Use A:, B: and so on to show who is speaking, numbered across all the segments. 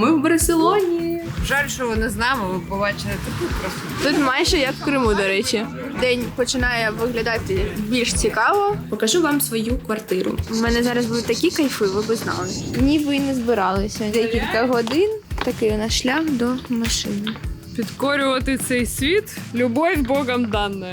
A: Ми в Барселоні.
B: Жаль, що ви не з нами, ви побачили таку красу.
A: Тут майже як в Криму, до речі. День починає виглядати більш цікаво. Покажу вам свою квартиру. У мене зараз будуть такі кайфи, ви б знали. Ніби і не збиралися. Декілька годин. Такий у нас шлях до машини.
C: Підкорювати цей світ любов Богом дана.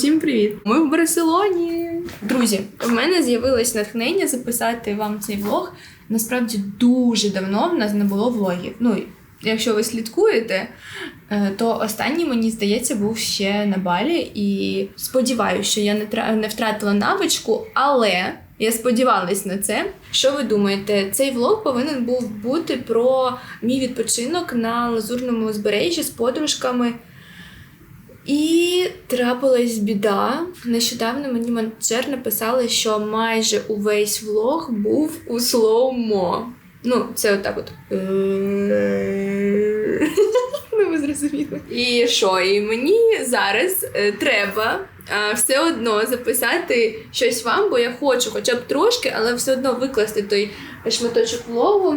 A: Усім привіт! Ми в Барселоні. Друзі, в мене з'явилось натхнення записати вам цей влог. Насправді дуже давно в нас не було влогів. Ну, якщо ви слідкуєте, е, то останній, мені здається, був ще на балі. І сподіваюся, що я не втратила навичку, але я сподівалась на це. Що ви думаєте? Цей влог повинен був бути про мій відпочинок на лазурному узбережжі з подружками. І трапилась біда. Нещодавно мені менеджер написали, що майже увесь влог був у слоумо. Ну, це отак от. Ну, ви зрозуміли. І що? І мені зараз е, треба е, все одно записати щось вам, бо я хочу хоча б трошки, але все одно викласти той шматочок влогу.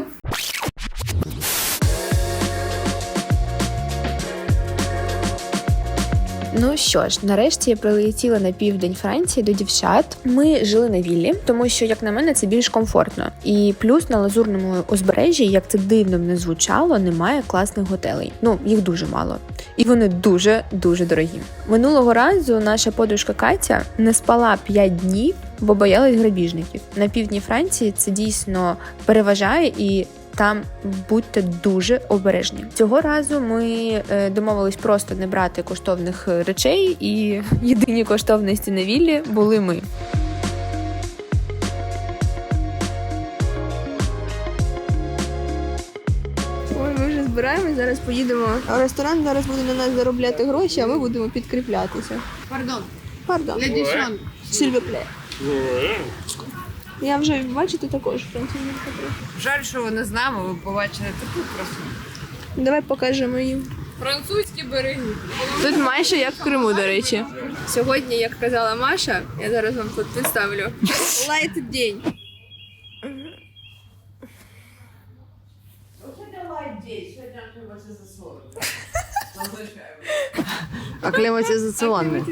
A: Ну що ж, нарешті я прилетіла на південь Франції до дівчат. Ми жили на віллі, тому що, як на мене, це більш комфортно. І плюс на лазурному узбережжі, як це дивно не звучало, немає класних готелей. Ну їх дуже мало, і вони дуже дуже дорогі. Минулого разу наша подружка Катя не спала 5 днів, бо боялась грабіжників. На півдні Франції це дійсно переважає і там будьте дуже обережні. Цього разу ми е, домовились просто не брати коштовних е, речей, і єдині коштовності на віллі були ми. Ой, ми вже збираємось, зараз поїдемо. А ресторан зараз буде на нас заробляти гроші, а ми будемо підкріплятися.
B: Пардон,
A: Пардон.
B: ледішон.
A: Сільвепле. Я вже бачите також французька трохи.
B: Жаль, що ви не з нами, ви побачили таку красу.
A: Давай покажемо їм.
C: Французькі береги.
A: Тут майже як в Криму, до речі. Сьогодні, як казала Маша, я зараз вам тут представлю. Лайт день.
B: Акліматизаційний.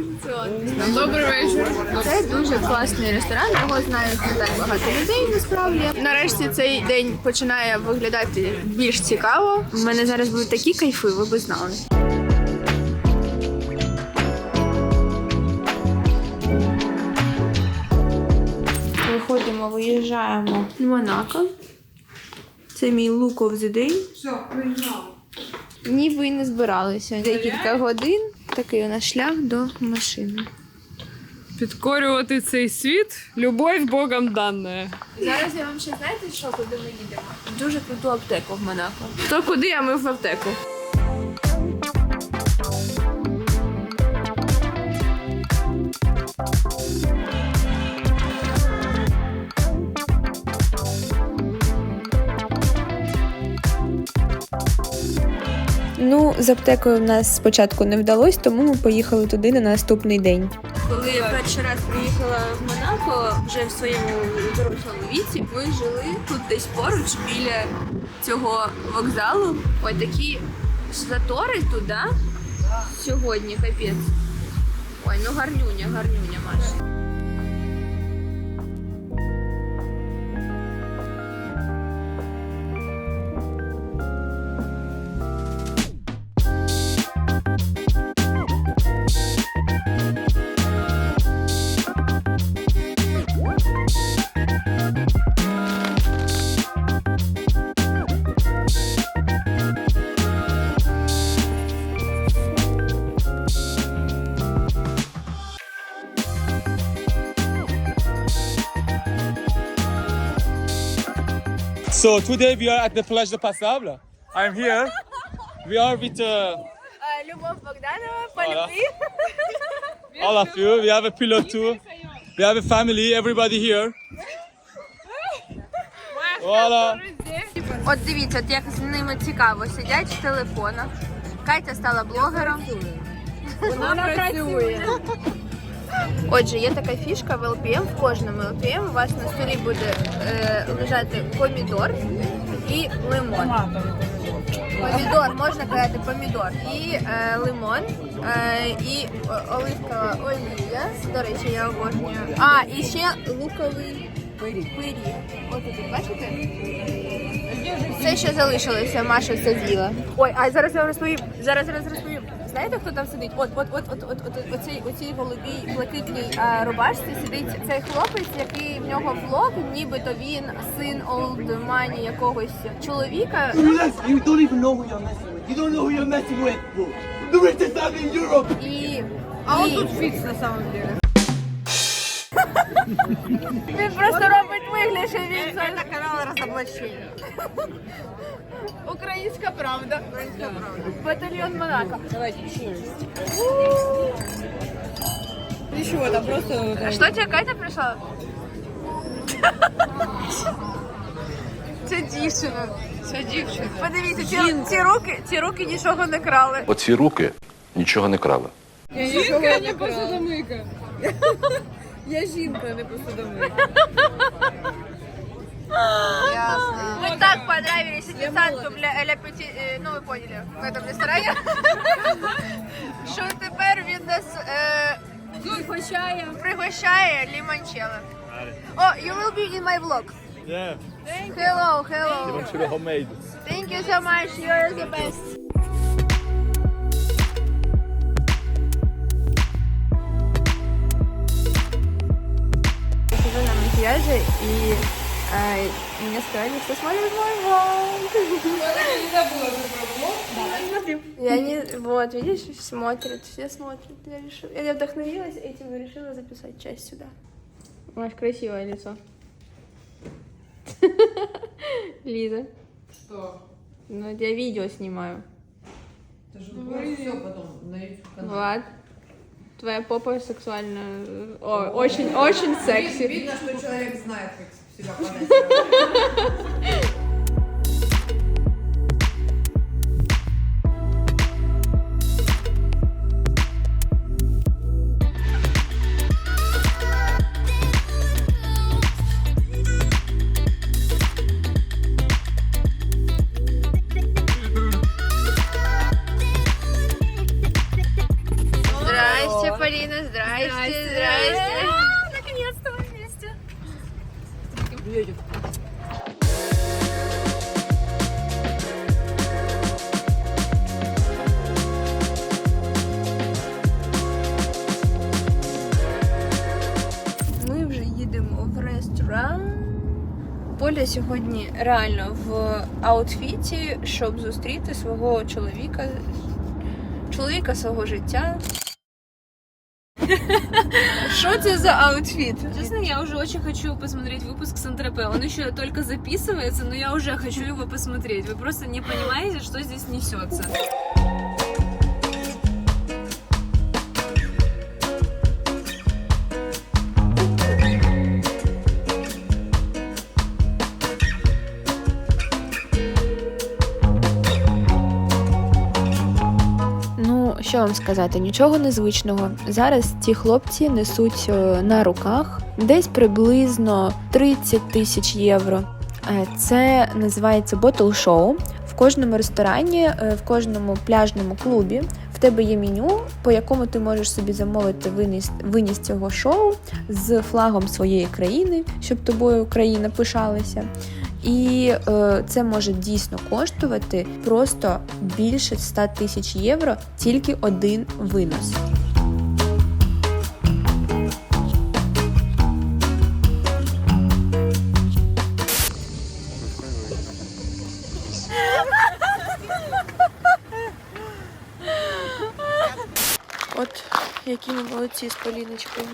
C: Добрий вечір.
A: Це дуже класний ресторан. Його знають не так багато людей. Насправді нарешті цей день починає виглядати більш цікаво. У мене зараз будуть такі кайфи, ви б знали. Виходимо, виїжджаємо в Монако. Це мій look of the day.
B: Все, приїжджав.
A: Ніби і не збиралися. Декілька годин. Такий у нас шлях до машини.
C: Підкорювати цей світ любов Богом дана.
A: Зараз я вам ще знаєте, що куди ми їдемо? Дуже круту аптеку в Монако. То куди, а ми в аптеку. Ну, з аптекою в нас спочатку не вдалося, тому ми поїхали туди на наступний день. Коли я перший раз приїхала в Монако вже в своєму дорослому віці, ми жили тут десь поруч біля цього вокзалу. Ой, такі затори туди сьогодні, капець. Ой, ну гарнюня, гарнюня, Маша.
D: So today we are at the Plage de Passable. I'm here. We are with uh,
A: Любов Богданова,
D: Voilà. all of you. We have a pillow too. We have a family, everybody here. Voila.
A: От дивіться, от як з ними цікаво, сидять в телефонах. Катя стала блогером.
C: Вона працює.
A: Отже, є така фішка в LPM, в кожному LPM у вас на столі буде е, лежати помідор і лимон. Помідор, можна казати помідор. І е, лимон, е, і оливкова олія. До речі, я обожнюю. А, і ще луковий пиріг. Ось тут, бачите? Все, що залишилося, Маша все з'їла. Ой, а зараз я вам розповім. Зараз зараз розповім. Знаєте, хто там сидить? От, от, от, от, от, от, оцій, оцій голубій блакитній а, рубашці сидить цей хлопець, який в нього влог, нібито він син олдмані якогось чоловіка.
E: You don't even know who you're messing with. You don't know who you're messing with, bro. The richest family in Europe.
A: І,
B: А он тут фікс на самом деле.
A: він просто робить вигляд, що він за-
B: Это канал разоблачения.
A: українська правда. Батальйон Монако.
C: Нічого, там просто
A: А що тебе Катя прийшла? Це дівчина.
B: Це дівчина.
A: Подивіться, ці, ці руки, ці руки нічого не крали.
F: Оці руки нічого не крали.
C: жінка не посудомийка. Я жінка, не посудомийка.
B: Ясно.
A: Мы так понравились официанту для Эля Пяти, э, ну вы поняли, в этом ресторане. Що тепер він нас е,
C: Пригощає.
A: пригощає лімончелло. О, you will be in my vlog.
D: Yeah.
A: Hello, hello.
D: Limoncello homemade.
A: Thank you so much, you're the best. Макияже и а, мне сказали, что смотрят мой влог. Я не... Вот, видишь, смотрят, все смотрят. Я, решила, я вдохновилась этим и решила записать часть сюда. Маш, красивое лицо. Лиза.
B: Что?
A: Ну, я видео снимаю.
B: Ты же все потом на YouTube канал.
A: Влад, твоя попа сексуально... О, очень, очень секси.
B: Видно, что человек знает, как себя подать.
A: сьогодні реально в аутфіті, щоб зустріти свого чоловіка, чоловіка свого життя. Що це за аутфіт?
G: Честно, я уже очень хочу посмотреть выпуск Сан-Тропе. Он еще только записывается, но я уже хочу его посмотреть. Вы просто не понимаете, что здесь несется.
A: Що вам сказати, нічого незвичного. Зараз ті хлопці несуть е, на руках десь приблизно 30 тисяч євро. Е, Це називається ботл шоу. В кожному ресторані, е, в кожному пляжному клубі в тебе є меню, по якому ти можеш собі замовити виніс, виніс цього шоу з флагом своєї країни, щоб тобою країна пишалася. І е, це може дійсно коштувати просто більше 100 тисяч євро тільки один винос. От які ми молодці з Поліночкою.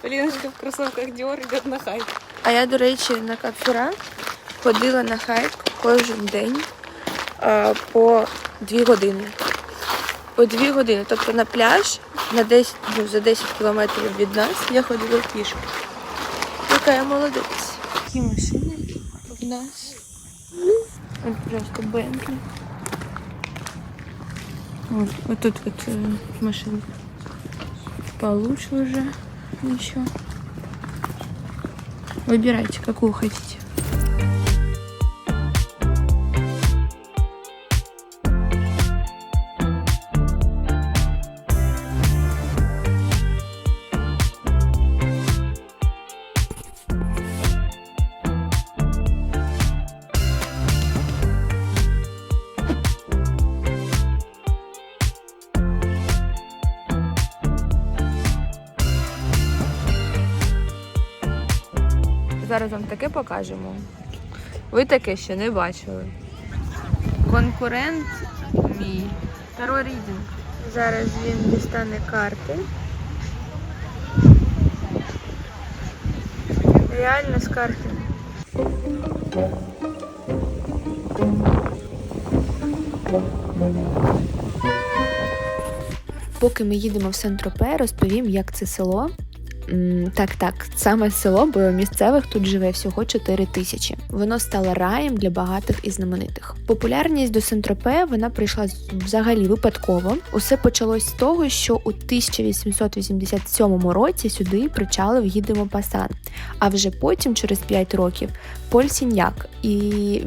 G: Полиночка в кроссовках Dior идет на хайп.
A: А я, до речі, на капфюра ходила на хайк кожен день а, по дві години. По дві години. Тобто на пляж на 10, ну, за 10 кілометрів від нас я ходила пішки. Яка я молодець. Які машини в нас? От просто Бентлі. Вот, вот тут вот э, машина получше уже еще. Выбирайте, какую хотите. Зараз вам таке покажемо. Ви таке ще не бачили. Конкурент мій. Таро Рідінг. Зараз він дістане карти. Реально з карти.
H: Поки ми їдемо в Сент-Тропе, розповім, як це село. Так, так, саме село, бо місцевих тут живе всього 4 тисячі. Воно стало раєм для багатих і знаменитих. Популярність до Сент-Тропе вона прийшла взагалі випадково. Усе почалось з того, що у 1887 році сюди причалив гідемо Пасан. А вже потім, через 5 років, Поль Сіньяк, і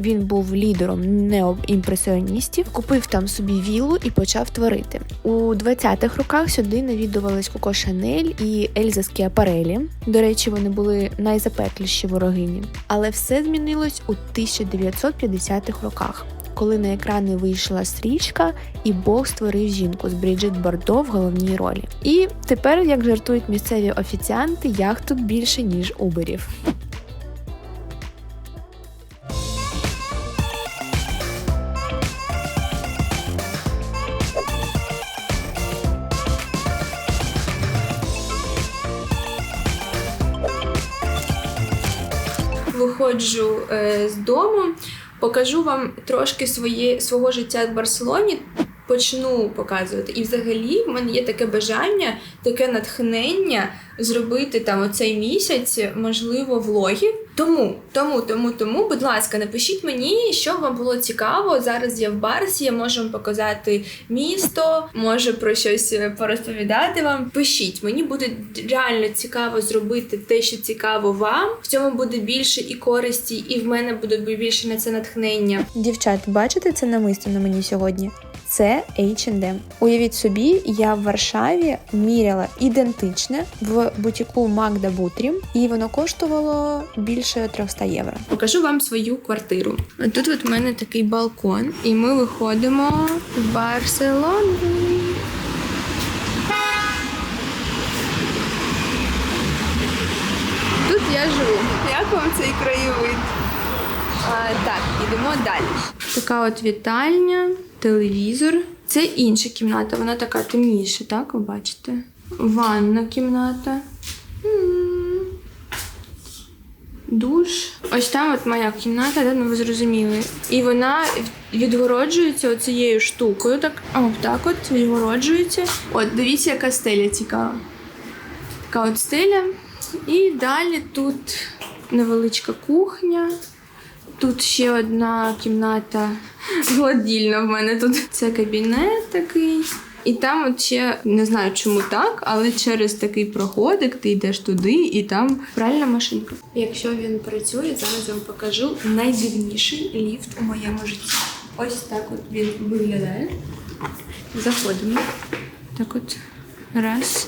H: він був лідером неоімпресіоністів, купив там собі віллу і почав творити. У 20-х роках сюди навідувались Коко Шанель і Ельза Скіапарелі. До речі, вони були найзапекліші ворогині. Але все змінилось у 1950-х роках. Коли на екрани вийшла стрічка, і Бог створив жінку з Бріджит Бардо в головній ролі. І тепер, як жартують місцеві офіціанти, яхт тут більше ніж уберів.
A: Виходжу е, з дому, покажу вам трошки свої, свого життя в Барселоні. Почну показувати. І взагалі в мене є таке бажання, таке натхнення зробити там оцей місяць, можливо, влоги. Тому, тому, тому, тому, будь ласка, напишіть мені, що вам було цікаво. Зараз я в Барсі, я можу вам показати місто, можу про щось порозповідати вам. Пишіть, мені буде реально цікаво зробити те, що цікаво вам. В цьому буде більше і користі, і в мене буде більше на це натхнення.
H: Дівчат, бачите це намисто на мені сьогодні? Це H&M. Уявіть собі, я в Варшаві міряла ідентичне в бутіку Магда Бутрі, і воно коштувало більше 300 євро.
A: Покажу вам свою квартиру. Тут от в мене такий балкон, і ми виходимо в Барселону. Тут я живу. Як вам цей краєвид? А, так, йдемо далі. Така от вітальня, телевізор. Це інша кімната, вона така темніша, так? Ви бачите? Ванна кімната. М. Душ. Ось там от моя кімната, де ну ви зрозуміли. І вона відгороджується оцією штукою. Так, о, так от відгороджується. От, дивіться, яка стеля цікава. Така от стеля. І далі тут невеличка кухня. Тут ще одна кімната гладільна в мене тут. Це кабінет такий. І там от ще не знаю, чому так, але через такий проходик ти йдеш туди, і там пральна машинка. Якщо він працює, зараз я вам покажу найдивніший ліфт у моєму житті. Ось так от він виглядає. Заходимо. Так от. Раз.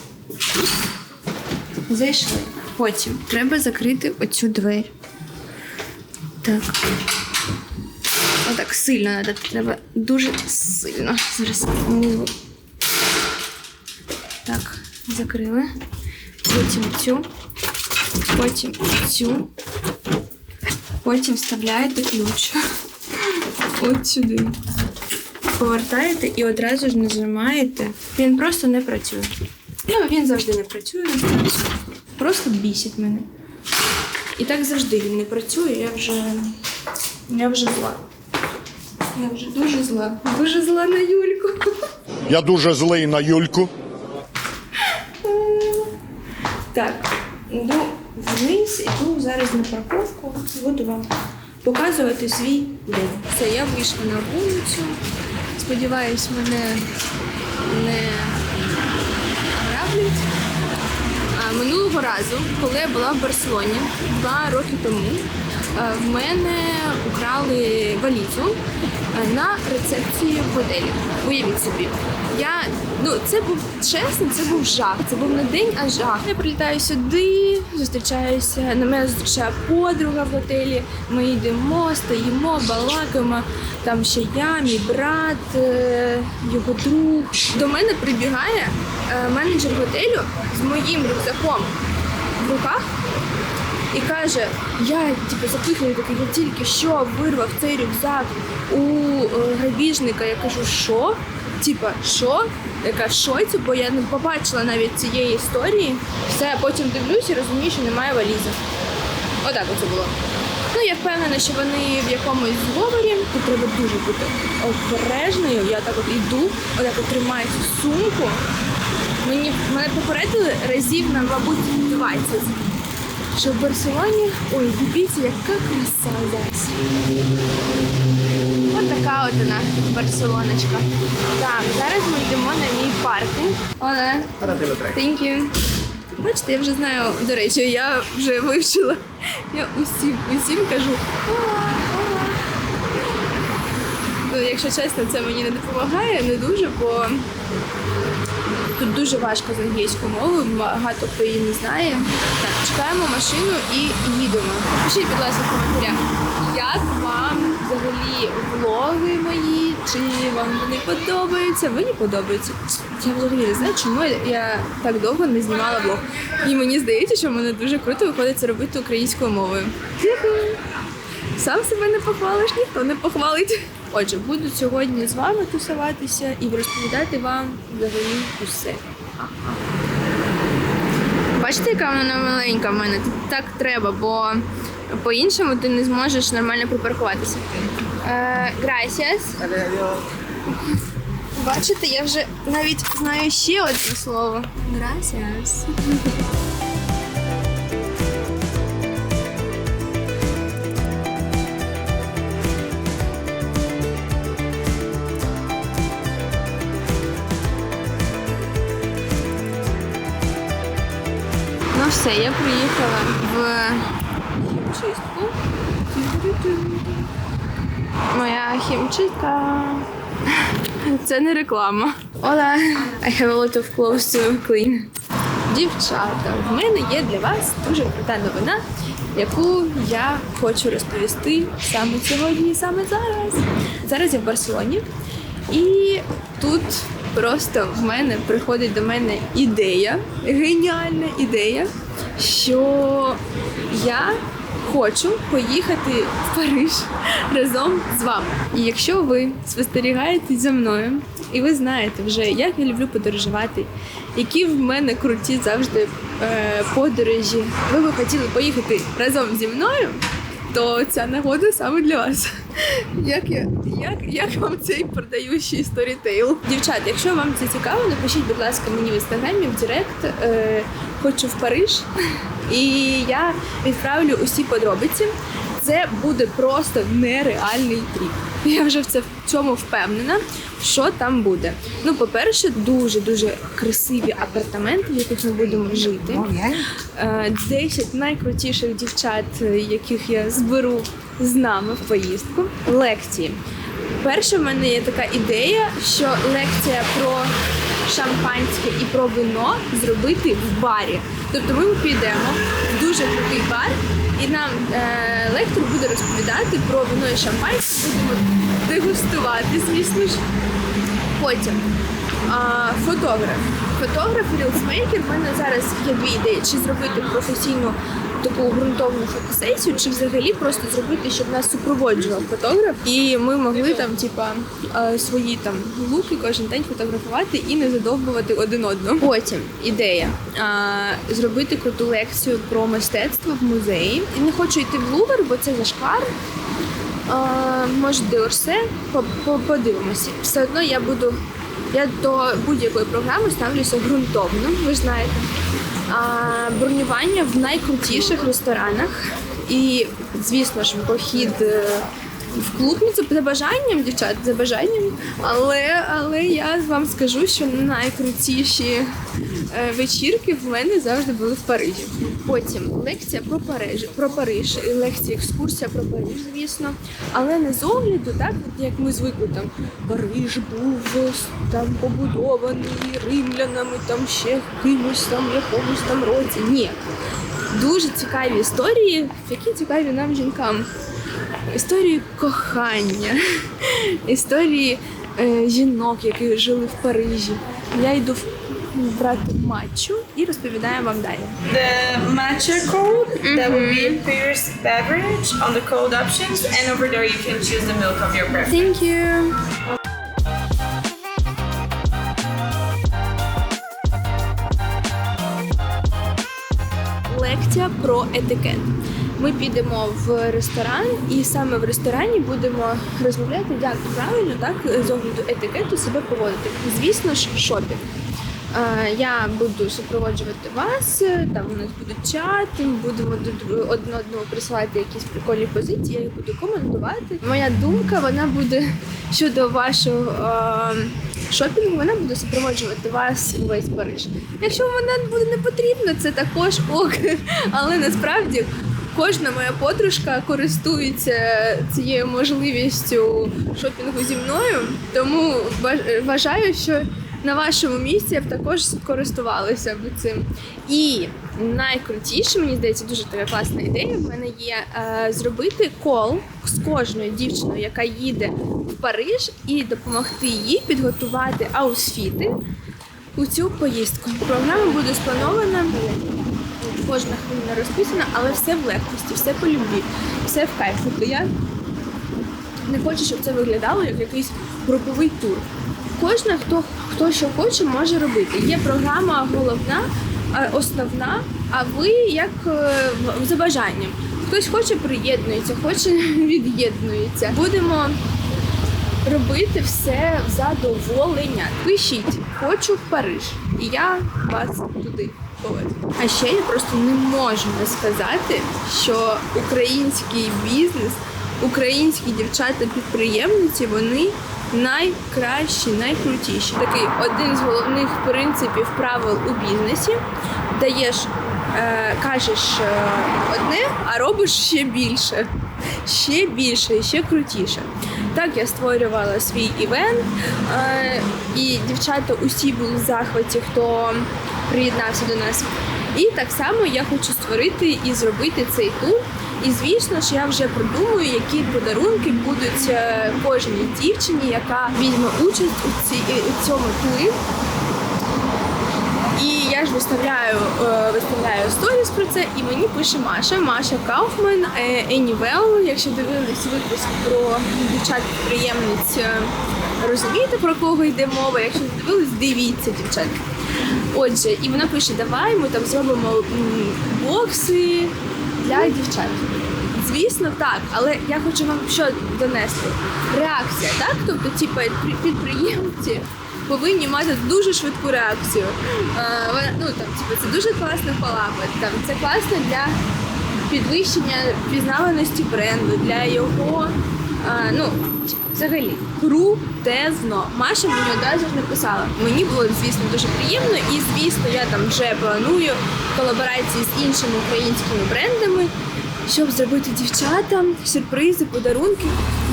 A: Зайшли. Потім треба закрити оцю двері. Так. Отак сильно надо. Треба дуже сильно. Зараз. Так, закрили. Потім цю. Потім цю. Потім вставляєте ключ. От сюди. Повертаєте і одразу ж нажимаєте. Він просто не працює. Ну, він завжди не працює. Просто бісить мене. І так завжди він не працює, я вже. Я вже зла. Я вже дуже зла. Дуже зла на Юльку.
I: Я дуже злий на Юльку.
A: Так, йду вниз, іду зараз на парковку, буду вам показувати свій день. Все, я вийшла на вулицю. Сподіваюсь, мене не граблять. А, Минулого разу, коли я була в Барселоні два роки тому, е, в мене украли валізу е, на рецепції в готелі. Уявіть собі. Я ну це був чесно, це був жах. Це був не день, а жах. Я прилітаю сюди, зустрічаюся. На мене зустрічає подруга в готелі. Ми йдемо, стоїмо, балакаємо. Там ще я, мій брат, е, його друг. До мене прибігає е, менеджер готелю з моїм рюкзаком в руках і каже: я типу, запитую такий, я тільки що вирвав цей рюкзак у е, грабіжника. Я кажу, що? Типа, що? Яка в шоці, бо я не побачила навіть цієї історії. Все, потім дивлюся і розумію, що немає валізи. Отак оце було. Ну, я впевнена, що вони в якомусь зговорі. Тут треба дуже бути обережною. Я так от йду, отак от тримаю цю сумку. Мені мене попередили разів на, мабуть, 20. Що в Барселоні, ой, дивіться, яка краса зараз. Така от вона Барселоночка. Так, зараз ми йдемо на мій паркінг. Оле. Thank you. Бачите, я вже знаю, до речі, я вже вивчила. Я усім, усім кажу. Ну, якщо чесно, це мені не допомагає, не дуже, бо тут дуже важко з англійською мовою, багато хто її не знає. Так, чекаємо машину і їдемо. Пишіть, будь ласка, в коментарях, як взагалі влоги мої, чи вам вони подобаються? Мені подобаються. Я взагалі не знаю, чому я так довго не знімала влог. І мені здається, що в мене дуже круто виходить робити українською мовою. Сам себе не похвалиш, ніхто не похвалить. Отже, буду сьогодні з вами тусуватися і розповідати вам взагалі усе. Бачите, яка вона маленька в мене? Так треба, бо по-іншому ти не зможеш нормально припаркуватися. Е, gracias. Бачите, я вже навіть знаю ще одне слово. Gracias. Ну все, я приїхала в хімчистку. Моя хімчистка. Це не реклама. Ола, I have a lot of clothes to clean. Дівчата, в мене є для вас дуже крута новина, яку я хочу розповісти саме сьогодні і саме зараз. Зараз я в Барселоні, і тут просто в мене приходить до мене ідея, геніальна ідея, що я хочу поїхати в Париж разом з вами. І якщо ви спостерігаєте за мною, і ви знаєте вже, як я люблю подорожувати, які в мене круті завжди е, подорожі, ви би хотіли поїхати разом зі мною, то ця нагода саме для вас. Як я як, як вам цей продаючий сторітейл? Дівчат, якщо вам це цікаво, напишіть, будь ласка, мені в інстаграмі в Директ. Е, хочу в Париж, і я відправлю усі подробиці. Це буде просто нереальний тріп. Я вже в це в цьому впевнена, що там буде. Ну, по-перше, дуже дуже красиві апартаменти, в яких ми будемо жити. Е, 10 найкрутіших дівчат, е, яких я зберу з нами в поїздку. Лекції. Перше, в мене є така ідея, що лекція про шампанське і про вино зробити в барі. Тобто ми підемо в дуже крутий бар, і нам е, лектор буде розповідати про вино і шампанське, будемо дегустувати, звісно ж. Потім а, фотограф. Фотограф, рілсмейкер. В мене зараз є дві ідеї: чи зробити професійну таку ґрунтовну фотосесію, чи взагалі просто зробити, щоб нас супроводжував фотограф, і ми могли там, типа, свої там луки кожен день фотографувати і не задовбувати один одного. Потім ідея а, зробити круту лекцію про мистецтво в музеї. І не хочу йти в Лувр, бо це зашквар. А, може, Деорсе, По- по- подивимося. Все одно я буду. Я до будь-якої програми ставлюся ґрунтовно, ви знаєте. Бронювання в найкрутіших ресторанах. І, звісно ж, похід е, в клуб ну, це за бажанням, дівчат, за бажанням. Але, але я вам скажу, що найкрутіші вечірки в мене завжди були в Парижі. Потім лекція про Париж, про Париж, лекція, екскурсія про Париж, звісно. Але не з огляду, так як ми звикли там Париж був там побудований римлянами, там ще кимось там якомусь там році. Ні. Дуже цікаві історії, які цікаві нам жінкам. Історії кохання, історії е, жінок, які жили в Парижі. Я йду в- брати матчу і розповідаю вам далі.
I: the matcha code that will be Pierce beverage on the code options and over there you can choose the milk of your preference.
A: Thank you. Лекція про етикет. Ми підемо в ресторан, і саме в ресторані будемо розмовляти, як правильно так з огляду етикету себе поводити. Звісно ж, шопінг. Е, Я буду супроводжувати вас, е, там у нас буде чат, будемо одне одному присилати якісь прикольні позиції, я їх буду коментувати. Моя думка вона буде щодо вашого е, шопінгу, вона буде супроводжувати вас увесь Париж. Якщо вона буде не потрібна, це також ок. Але насправді кожна моя подружка користується цією можливістю шопінгу зі мною, тому вважаю, що на вашому місці я б також користувалася б цим. І найкрутіше, мені здається, дуже така класна ідея. В мене є е, зробити кол з кожною дівчиною, яка їде в Париж, і допомогти їй підготувати аутфіти у цю поїздку. Програма буде спланована. Кожна хвилина розписана, але все в легкості, все по любві, все в кайф. Тобто я не хочу, щоб це виглядало як якийсь груповий тур. Кожна, хто, хто що хоче, може робити. Є програма головна, е, основна, а ви як е, за бажанням. Хтось хоче приєднується, хоче від'єднується. Будемо робити все в задоволення. Пишіть, хочу в Париж, і я вас туди. А ще я просто не можу не сказати, що український бізнес, українські дівчата-підприємниці, вони найкращі, найкрутіші. Такий один з головних принципів правил у бізнесі. Даєш, е, кажеш е, одне, а робиш ще більше. Ще більше ще крутіше. Так я створювала свій івент, е, і дівчата усі були в захваті, хто приєднався до нас. І так само я хочу створити і зробити цей тур. І звісно ж, я вже продумую, які подарунки будуть е, кожній дівчині, яка візьме участь у, ці, у цьому турі. І я ж виставляю, е, виставляю сторіс про це, і мені пише Маша, Маша Кауфман, е, Anywell. Якщо дивились випуск про дівчат-підприємниць, е, розумієте, про кого йде мова. Якщо дивились, дивіться, дівчат. Отже, і вона пише: давай ми там зробимо бокси для дівчат. Звісно, так, але я хочу вам що донести. Реакція, так? Тобто, ті підприємці повинні мати дуже швидку реакцію. Е, ну там, типу, це дуже класно палапа, там це класно для підвищення пізнаваності бренду, для його. Е, ну, взагалі, крутезно. Маша мені одразу ж написала. Мені було, звісно, дуже приємно, і звісно, я там вже планую колаборації з іншими українськими брендами, щоб зробити дівчатам сюрпризи, подарунки.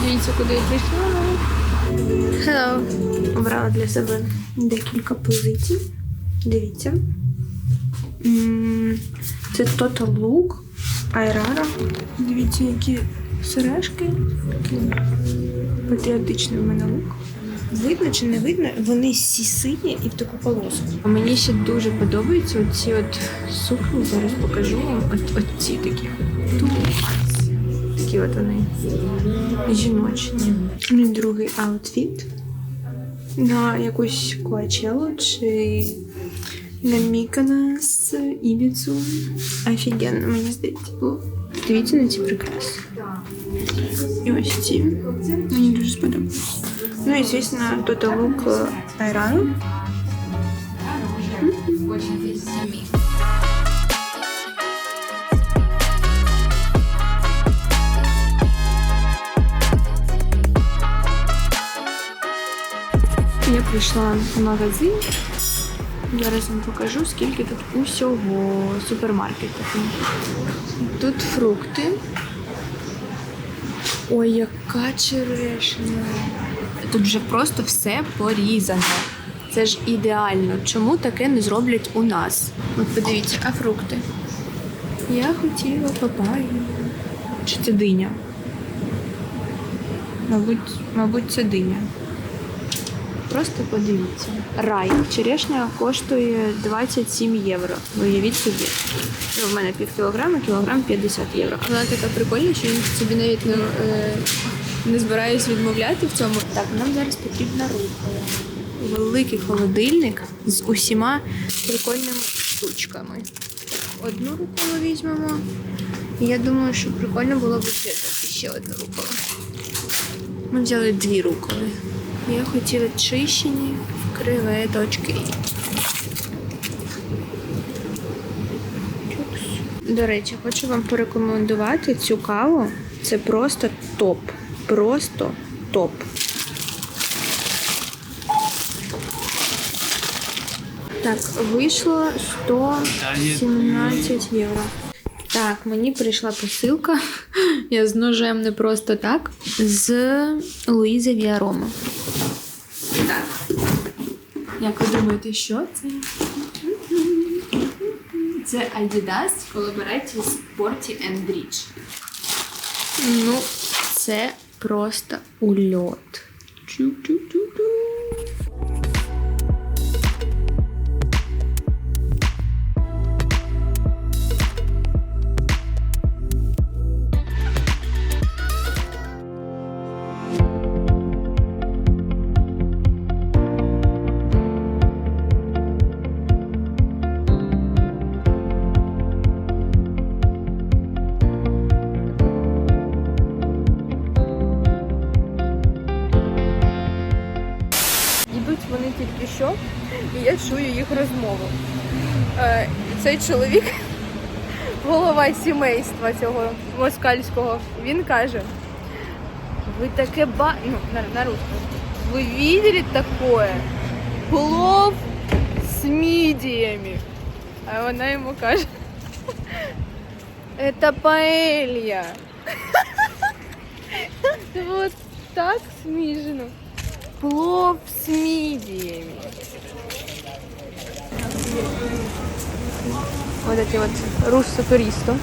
A: Дивіться, куди я прийшла. Hello. Обрала для себе декілька позицій. Дивіться. Це Total Look, Айрара. Дивіться, які сережки. Патріотичний в мене лук. Видно чи не видно? Вони всі сині і в таку полоску. А мені ще дуже подобаються оці от сукні. Зараз покажу вам. От, от ці такі. Такі от вони жіночні. Мій другий аутфіт на якусь Коачелу чи на Міконос, Ібіцу. Офігенно, мені здається, було. Дивіться на ці прикраси. І ось ці. Мені дуже сподобалось. Ну і звісно, тут лук э, айрану. Я пришла в магазин. Зараз вам покажу, скільки тут усього супермаркет такий. Тут фрукти. Ой, яка черешня. Тут вже просто все порізано. Це ж ідеально. Чому таке не зроблять у нас? От подивіться, а фрукти. Я хотіла папаю. Чи це диня? Мабуть, мабуть, це диня. Просто подивіться. Рай. Черешня коштує 27 євро. Уявіть собі. Ну, в мене пів кілограма, кілограм 50 євро.
J: Вона така прикольна, що він собі навіть не, е, не збираюсь відмовляти в цьому.
A: Так, нам зараз потрібна рукола. Великий холодильник з усіма прикольними штучками. Одну руколу візьмемо. Я думаю, що прикольно було б ще, ще одну руколу. Ми взяли дві руколи. Я хотіла чищені креветочки. Чупс. До речі, хочу вам порекомендувати цю каву. Це просто топ. Просто топ. Так, вийшло 117 євро. Так, мені прийшла посилка. Я з ножем не просто так. З Луїзи Віарома. Так. Як ви думаєте, що це? Це Adidas в колаборації з Sporty and Rich. Ну, це просто ульот. Чу-чу-чу-чу.
J: Чоловік, голова сімейства цього москальського, він каже: ви таке ба... ну, на, на русском. Ви видели такое? Плов з мідіями. А вона йому каже: Это паелья. Вот так смішно. Плов с мидиями. Вот эти вот руссо-туристы.